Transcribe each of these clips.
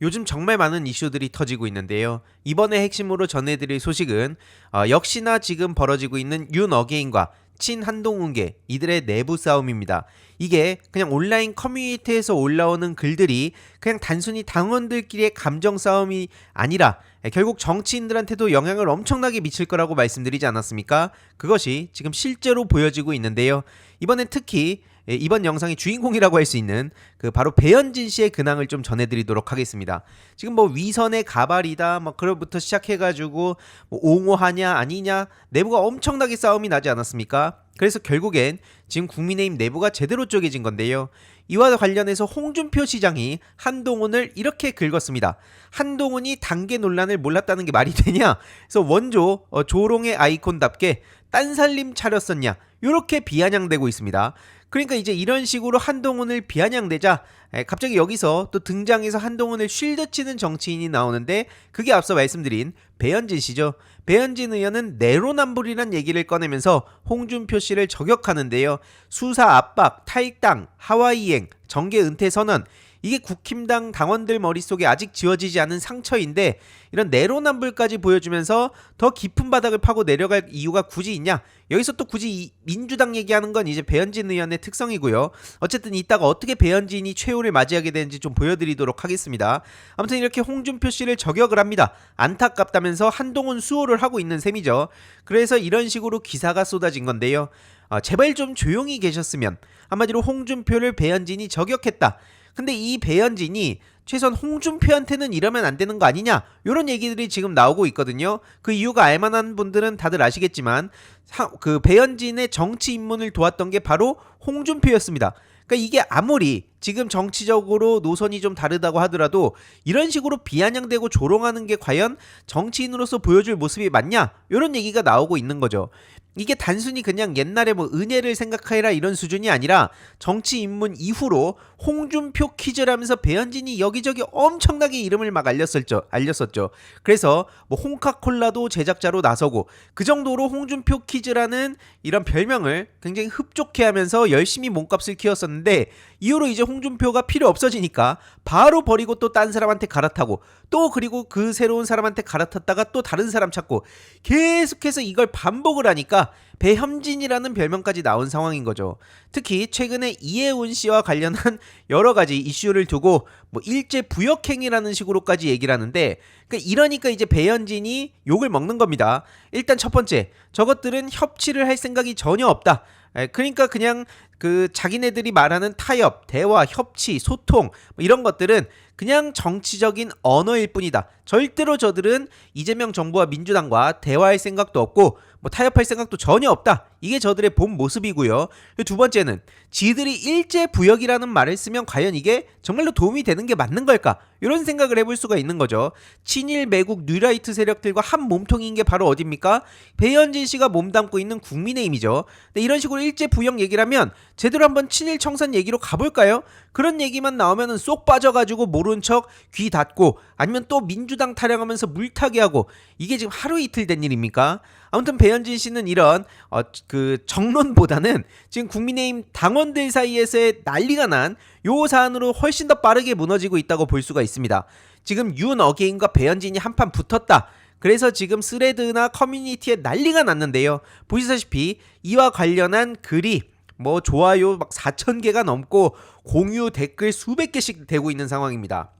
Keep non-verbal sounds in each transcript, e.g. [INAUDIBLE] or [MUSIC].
요즘 정말 많은 이슈들이 터지고 있는데요. 이번에 핵심으로 전해드릴 소식은 어, 역시나 지금 벌어지고 있는 윤 어게인과 친 한동훈계 이들의 내부 싸움입니다. 이게 그냥 온라인 커뮤니티에서 올라오는 글들이 그냥 단순히 당원들끼리의 감정 싸움이 아니라 결국 정치인들한테도 영향을 엄청나게 미칠 거라고 말씀드리지 않았습니까? 그것이 지금 실제로 보여지고 있는데요. 이번엔 특히 예, 이번 영상의 주인공이라고 할 수 있는 그 바로 배현진 씨의 근황을 좀 전해드리도록 하겠습니다. 지금 뭐 위선의 가발이다, 뭐 그로부터 시작해가지고 뭐 옹호하냐 아니냐 내부가 엄청나게 싸움이 나지 않았습니까? 그래서 결국엔 지금 국민의힘 내부가 제대로 쪼개진 건데요. 이와 관련해서 홍준표 시장이 한동훈을 이렇게 긁었습니다. 한동훈이 단계 논란을 몰랐다는 게 말이 되냐? 그래서 원조 어, 조롱의 아이콘답게 딴살림 차렸었냐? 이렇게 비아냥대고 있습니다. 그러니까 이제 이런 식으로 한동훈을 비아냥대자 에, 갑자기 여기서 또 등장해서 한동훈을 쉴드 치는 정치인이 나오는데 그게 앞서 말씀드린 배현진 씨죠. 배현진 의원은 내로남불이란 얘기를 꺼내면서 홍준표 씨를 저격하는데요. 수사 압박, 탈당, 하와이행, 정계 은퇴 선언 이게 국힘당 당원들 머릿속에 아직 지워지지 않은 상처인데 이런 내로남불까지 보여주면서 더 깊은 바닥을 파고 내려갈 이유가 굳이 있냐? 여기서 또 굳이 이 민주당 얘기하는 건 이제 배현진 의원의 특성이고요. 어쨌든 이따가 어떻게 배현진이 최후를 맞이하게 되는지 좀 보여드리도록 하겠습니다. 아무튼 이렇게 홍준표 씨를 저격을 합니다. 안타깝다면서 한동훈 수호를 하고 있는 셈이죠. 그래서 이런 식으로 기사가 쏟아진 건데요. 아, 제발 좀 조용히 계셨으면 한마디로 홍준표를 배현진이 저격했다. 근데 이 배현진이 최소한 홍준표한테는 이러면 안 되는 거 아니냐 이런 얘기들이 지금 나오고 있거든요. 그 이유가 알만한 분들은 다들 아시겠지만 사, 그 배현진의 정치 입문을 도왔던 게 바로 홍준표였습니다. 그러니까 이게 아무리 지금 정치적으로 노선이 좀 다르다고 하더라도 이런 식으로 비아냥대고 조롱하는 게 과연 정치인으로서 보여줄 모습이 맞냐 이런 얘기가 나오고 있는 거죠. 이게 단순히 그냥 옛날에 뭐 은혜를 생각하라 이런 수준이 아니라 정치 입문 이후로 홍준표 퀴즈라면서 배현진이 여기저기 엄청나게 이름을 막 알렸었죠. 알렸었죠. 그래서 뭐 홍카콜라도 제작자로 나서고 그 정도로 홍준표 퀴즈라는 이런 별명을 굉장히 흡족해 하면서 열심히 몸값을 키웠었는데 이후로 이제 홍준표가 필요 없어지니까 바로 버리고 또 딴 사람한테 갈아타고 또 그리고 그 새로운 사람한테 갈아탔다가 또 다른 사람 찾고 계속해서 이걸 반복을 하니까 배현진이라는 별명까지 나온 상황인 거죠. 특히 최근에 이혜훈 씨와 관련한 [LAUGHS] 여러 가지 이슈를 두고 뭐 일제 부역행위라는 식으로까지 얘기를 하는데 그러니까 이러니까 이제 배현진이 욕을 먹는 겁니다. 일단 첫 번째 저것들은 협치를 할 생각이 전혀 없다. 그러니까 그냥 그 자기네들이 말하는 타협, 대화, 협치, 소통 뭐 이런 것들은 그냥 정치적인 언어일 뿐이다. 절대로 저들은 이재명 정부와 민주당과 대화할 생각도 없고 뭐 타협할 생각도 전혀 없다. 이게 저들의 본 모습이고요. 두 번째는 지들이 일제 부역이라는 말을 쓰면 과연 이게 정말로 도움이 되는 게 맞는 걸까? 이런 생각을 해볼 수가 있는 거죠. 친일 매국 뉴라이트 세력들과 한 몸통인 게 바로 어딥니까? 배현진 씨가 몸담고 있는 국민의힘이죠. 근데 이런 식으로 일제 부역 얘기를 하면 제대로 한번 친일 청산 얘기로 가볼까요? 그런 얘기만 나오면은 쏙 빠져가지고 모른 척 귀 닫고 아니면 또 민주당 타령하면서 물타기 하고 이게 지금 하루 이틀 된 일입니까? 아무튼 배현진 씨는 이런 어, 그 정론보다는 지금 국민의힘 당원들 사이에서의 난리가 난 요 사안으로 훨씬 더 빠르게 무너지고 있다고 볼 수가 있습니다. 지금 윤 어게인과 배현진이 한판 붙었다. 그래서 지금 스레드나 커뮤니티에 난리가 났는데요. 보시다시피 이와 관련한 글이 뭐 좋아요 막 4천 개가 넘고 공유 댓글 수백 개씩 되고 있는 상황입니다.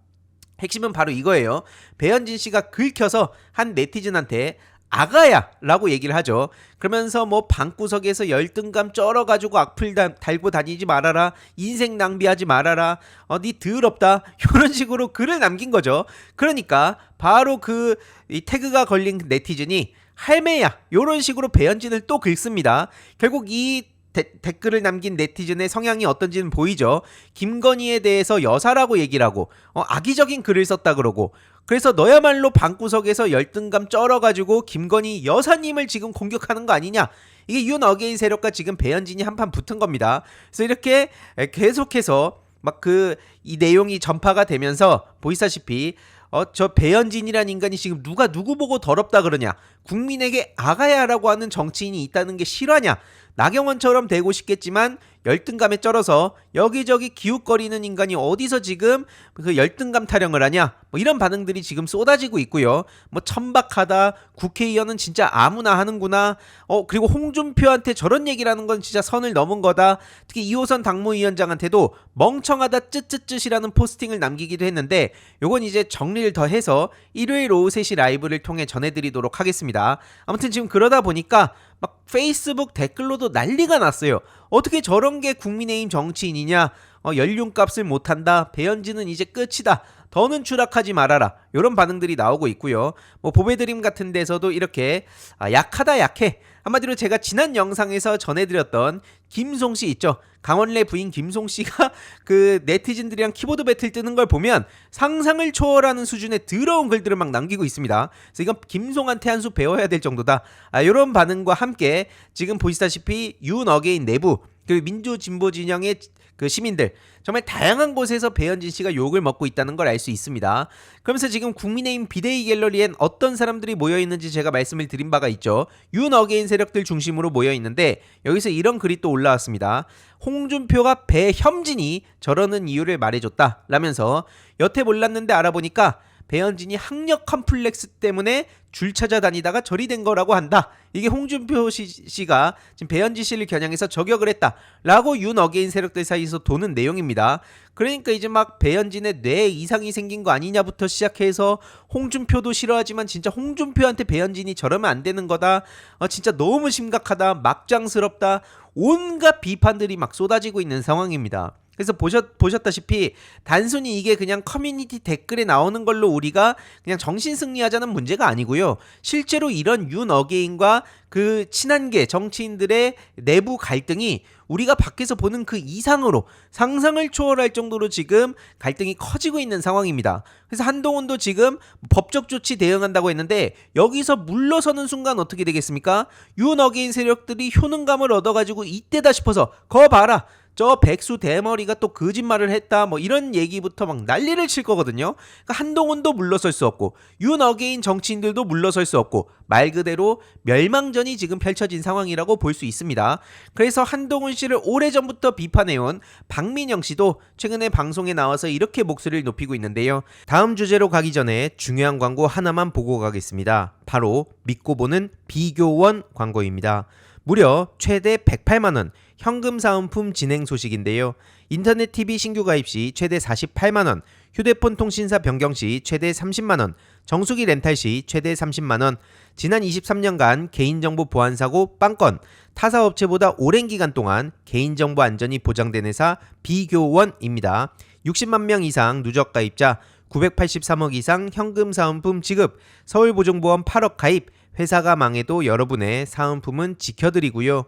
핵심은 바로 이거예요. 배현진 씨가 긁혀서 한 네티즌한테 아가야 라고 얘기를 하죠. 그러면서 뭐 방구석에서 열등감 쩔어가지고 악플 다, 달고 다니지 말아라. 인생 낭비하지 말아라. 어, 니 더럽다. 이런 [LAUGHS] 식으로 글을 남긴 거죠. 그러니까 바로 그 이 태그가 걸린 네티즌이 할매야. 이런 식으로 배현진을 또 긁습니다. 결국 이 데, 댓글을 남긴 네티즌의 성향이 어떤지는 보이죠. 김건희에 대해서 여사라고 얘기를 하고 어, 악의적인 글을 썼다 그러고 그래서 너야말로 방구석에서 열등감 쩔어가지고 김건희 여사님을 지금 공격하는 거 아니냐? 이게 윤 어게인 세력과 지금 배현진이 한판 붙은 겁니다. 그래서 이렇게 계속해서 막 그 이 내용이 전파가 되면서 보이다시피 어, 저 배현진이란 인간이 지금 누가 누구 보고 더럽다 그러냐? 국민에게 아가야라고 하는 정치인이 있다는 게 실화냐? 나경원처럼 되고 싶겠지만 열등감에 쩔어서 여기저기 기웃거리는 인간이 어디서 지금 그 열등감 타령을 하냐? 뭐 이런 반응들이 지금 쏟아지고 있고요. 뭐 천박하다 국회의원은 진짜 아무나 하는구나. 어 그리고 홍준표한테 저런 얘기를 하는 건 진짜 선을 넘은 거다. 특히 이호선 당무위원장한테도 멍청하다 쯧쯧쯧이라는 포스팅을 남기기도 했는데 요건 이제 정리를 더 해서 일요일 오후 3시 라이브를 통해 전해드리도록 하겠습니다. 아무튼 지금 그러다 보니까 막 페이스북 댓글로도 난리가 났어요. 어떻게 저런 게 국민의힘 정치인이냐? 어, 연륜값을 못한다. 배현진은 이제 끝이다. 더는 추락하지 말아라. 이런 반응들이 나오고 있고요. 뭐 보배드림 같은 데서도 이렇게 아, 약하다 약해. 한마디로 제가 지난 영상에서 전해드렸던 김송 씨 있죠. 강원래 부인 김송 씨가 [LAUGHS] 그 네티즌들이랑 키보드 배틀 뜨는 걸 보면 상상을 초월하는 수준의 더러운 글들을 막 남기고 있습니다. 그래서 이건 김송한테 한 수 배워야 될 정도다. 아, 이런 반응과 함께 지금 보시다시피 윤어게인 내부 그리고 민주 진보 진영의 그 시민들 정말 다양한 곳에서 배현진 씨가 욕을 먹고 있다는 걸 알 수 있습니다. 그러면서 지금 국민의힘 비대위 갤러리엔 어떤 사람들이 모여 있는지 제가 말씀을 드린 바가 있죠. 윤어게인 세력들 중심으로 모여 있는데 여기서 이런 글이 또 올라왔습니다. 홍준표가 배혐진이 저러는 이유를 말해줬다. 라면서 여태 몰랐는데 알아보니까 배현진이 학력 컴플렉스 때문에 줄 찾아다니다가 절이 된 거라고 한다. 이게 홍준표 씨, 씨가 지금 배현진 씨를 겨냥해서 저격을 했다라고 윤 어게인 세력들 사이에서 도는 내용입니다. 그러니까 이제 막 배현진의 뇌 이상이 생긴 거 아니냐부터 시작해서 홍준표도 싫어하지만 진짜 홍준표한테 배현진이 저러면 안 되는 거다. 어, 진짜 너무 심각하다. 막장스럽다. 온갖 비판들이 막 쏟아지고 있는 상황입니다. 그래서 보셨, 보셨다시피 단순히 이게 그냥 커뮤니티 댓글에 나오는 걸로 우리가 그냥 정신 승리하자는 문제가 아니고요. 실제로 이런 윤 어게인과 그 친한계 정치인들의 내부 갈등이 우리가 밖에서 보는 그 이상으로 상상을 초월할 정도로 지금 갈등이 커지고 있는 상황입니다. 그래서 한동훈도 지금 법적 조치 대응한다고 했는데 여기서 물러서는 순간 어떻게 되겠습니까? 윤 어게인 세력들이 효능감을 얻어가지고 이때다 싶어서 거 봐라. 저 백수 대머리가 또 거짓말을 했다 뭐 이런 얘기부터 막 난리를 칠 거거든요. 그러니까 한동훈도 물러설 수 없고 윤어게인 정치인들도 물러설 수 없고 말 그대로 멸망전이 지금 펼쳐진 상황이라고 볼 수 있습니다. 그래서 한동훈 씨를 오래전부터 비판해온 박민영 씨도 최근에 방송에 나와서 이렇게 목소리를 높이고 있는데요. 다음 주제로 가기 전에 중요한 광고 하나만 보고 가겠습니다. 바로 믿고 보는 비교원 광고입니다. 무려 최대 108만 원 현금 사은품 진행 소식인데요. 인터넷 TV 신규 가입 시 최대 48만 원, 휴대폰 통신사 변경 시 최대 30만 원, 정수기 렌탈 시 최대 30만 원. 지난 23년간 개인정보 보안 사고 빵건 타사 업체보다 오랜 기간 동안 개인정보 안전이 보장된 회사 비교원입니다. 60만 명 이상 누적 가입자, 983억 이상 현금 사은품 지급, 서울보증보험 8억 가입, 회사가 망해도 여러분의 사은품은 지켜드리고요.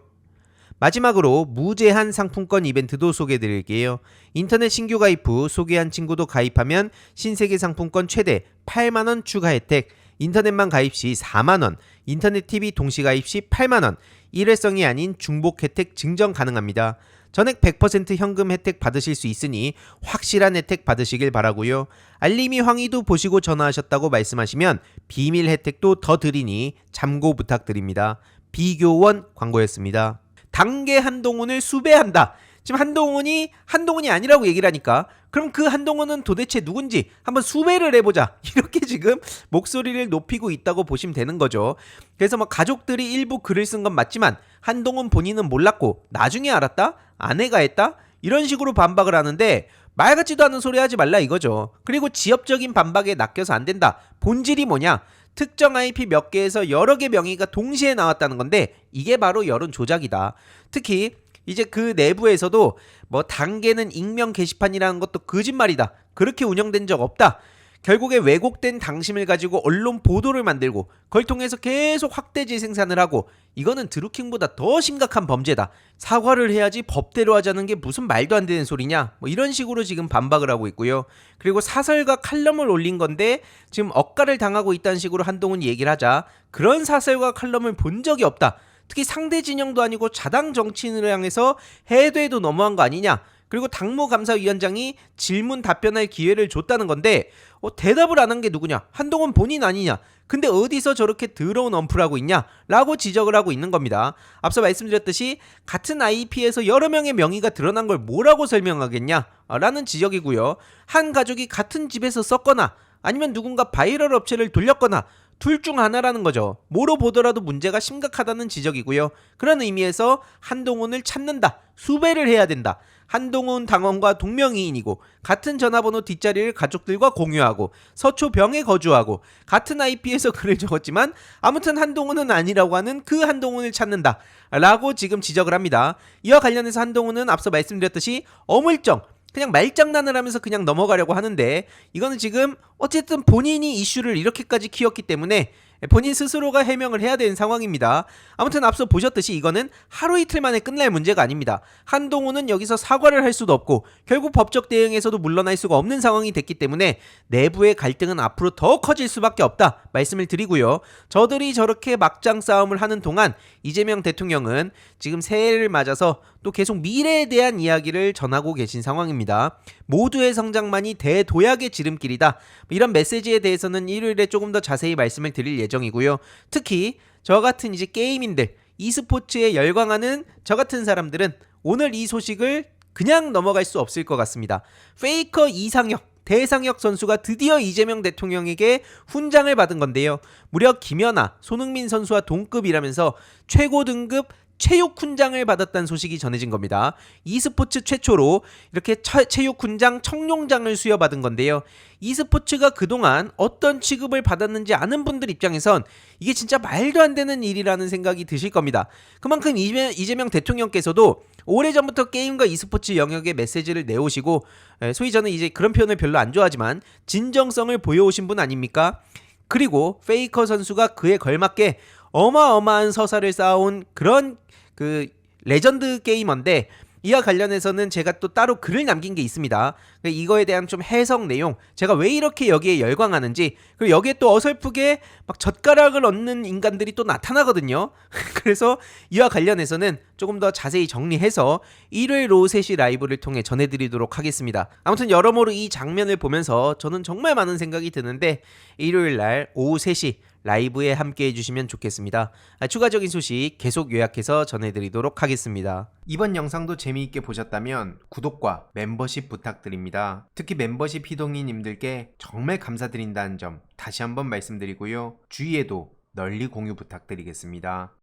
마지막으로 무제한 상품권 이벤트도 소개해드릴게요. 인터넷 신규 가입 후 소개한 친구도 가입하면 신세계 상품권 최대 8만원 추가 혜택, 인터넷만 가입 시 4만원, 인터넷 TV 동시 가입 시 8만원, 일회성이 아닌 중복 혜택 증정 가능합니다. 전액 100% 현금 혜택 받으실 수 있으니 확실한 혜택 받으시길 바라고요. 알림이 황희도 보시고 전화하셨다고 말씀하시면 비밀 혜택도 더 드리니 참고 부탁드립니다. 비교원 광고였습니다. 단계 한동훈을 수배한다. 지금 한동훈이 한동훈이 아니라고 얘기를 하니까 그럼 그 한동훈은 도대체 누군지 한번 수배를 해보자 [LAUGHS] 이렇게 지금 목소리를 높이고 있다고 보시면 되는 거죠. 그래서 뭐 가족들이 일부 글을 쓴 건 맞지만 한동훈 본인은 몰랐고 나중에 알았다 아내가 했다 이런 식으로 반박을 하는데 말 같지도 않은 소리 하지 말라 이거죠. 그리고 지엽적인 반박에 낚여서 안 된다. 본질이 뭐냐? 특정 IP 몇 개에서 여러 개 명의가 동시에 나왔다는 건데 이게 바로 여론 조작이다. 특히 이제 그 내부에서도 뭐 단계는 익명 게시판이라는 것도 거짓말이다. 그렇게 운영된 적 없다. 결국에 왜곡된 당심을 가지고 언론 보도를 만들고 그걸 통해서 계속 확대지 생산을 하고 이거는 드루킹보다 더 심각한 범죄다. 사과를 해야지 법대로 하자는 게 무슨 말도 안 되는 소리냐. 뭐 이런 식으로 지금 반박을 하고 있고요. 그리고 사설과 칼럼을 올린 건데 지금 억가를 당하고 있다는 식으로 한동훈이 얘기를 하자 그런 사설과 칼럼을 본 적이 없다. 특히 상대 진영도 아니고 자당 정치인을 향해서 해도 해도 너무한 거 아니냐. 그리고 당무 감사위원장이 질문 답변할 기회를 줬다는 건데 어, 대답을 안 한 게 누구냐? 한동훈 본인 아니냐? 근데 어디서 저렇게 더러운 언플을 하고 있냐? 라고 지적을 하고 있는 겁니다. 앞서 말씀드렸듯이 같은 IP에서 여러 명의 명의가 드러난 걸 뭐라고 설명하겠냐? 아, 라는 지적이고요. 한 가족이 같은 집에서 썼거나 아니면 누군가 바이럴 업체를 돌렸거나 둘 중 하나라는 거죠. 뭐로 보더라도 문제가 심각하다는 지적이고요. 그런 의미에서 한동훈을 찾는다. 수배를 해야 된다. 한동훈 당원과 동명이인이고 같은 전화번호 뒷자리를 가족들과 공유하고 서초병에 거주하고 같은 IP에서 [LAUGHS] 글을 적었지만 아무튼 한동훈은 아니라고 하는 그 한동훈을 찾는다. 라고 지금 지적을 합니다. 이와 관련해서 한동훈은 앞서 말씀드렸듯이 어물쩡 그냥 말장난을 하면서 그냥 넘어가려고 하는데 이거는 지금 어쨌든 본인이 이슈를 이렇게까지 키웠기 때문에 본인 스스로가 해명을 해야 되는 상황입니다. 아무튼 앞서 보셨듯이 이거는 하루 이틀 만에 끝날 문제가 아닙니다. 한동훈은 여기서 사과를 할 수도 없고 결국 법적 대응에서도 물러날 수가 없는 상황이 됐기 때문에 내부의 갈등은 앞으로 더 커질 수밖에 없다 말씀을 드리고요. 저들이 저렇게 막장 싸움을 하는 동안 이재명 대통령은 지금 새해를 맞아서 또 계속 미래에 대한 이야기를 전하고 계신 상황입니다. 모두의 성장만이 대도약의 지름길이다. 이런 메시지에 대해서는 일요일에 조금 더 자세히 말씀을 드릴 예정이고요. 특히 저 같은 이제 게이민들, e스포츠에 열광하는 저 같은 사람들은 오늘 이 소식을 그냥 넘어갈 수 없을 것 같습니다. 페이커 이상혁 대상혁 선수가 드디어 이재명 대통령에게 훈장을 받은 건데요. 무려 김연아, 손흥민 선수와 동급이라면서 최고 등급 체육 훈장을 받았다는 소식이 전해진 겁니다. e스포츠 최초로 이렇게 처- 체육 훈장 청룡장을 수여받은 건데요. e스포츠가 그동안 어떤 취급을 받았는지 아는 분들 입장에선 이게 진짜 말도 안 되는 일이라는 생각이 드실 겁니다. 그만큼 이재- 이재명 대통령께서도 오래전부터 게임과 e스포츠 영역에 메시지를 내오시고 에, 소위 저는 이제 그런 표현을 별로 안 좋아하지만 진정성을 보여오신 분 아닙니까? 그리고 페이커 선수가 그에 걸맞게 어마어마한 서사를 쌓아온 그런 그 레전드 게이머인데 이와 관련해서는 제가 또 따로 글을 남긴 게 있습니다. 근데 이거에 대한 좀 해석 내용, 제가 왜 이렇게 여기에 열광하는지, 그리고 여기에 또 어설프게 막 젓가락을 얻는 인간들이 또 나타나거든요. [LAUGHS] 그래서 이와 관련해서는 조금 더 자세히 정리해서 일요일 오후 3시 라이브를 통해 전해드리도록 하겠습니다. 아무튼 여러모로 이 장면을 보면서 저는 정말 많은 생각이 드는데 일요일 날 오후 3시 라이브에 함께 해주시면 좋겠습니다. 아, 추가적인 소식 계속 요약해서 전해드리도록 하겠습니다. 이번 영상도 재미있게 보셨다면 구독과 멤버십 부탁드립니다. 특히 멤버십 희동이님들께 정말 감사드린다는 점 다시 한번 말씀드리고요. 주위에도 널리 공유 부탁드리겠습니다.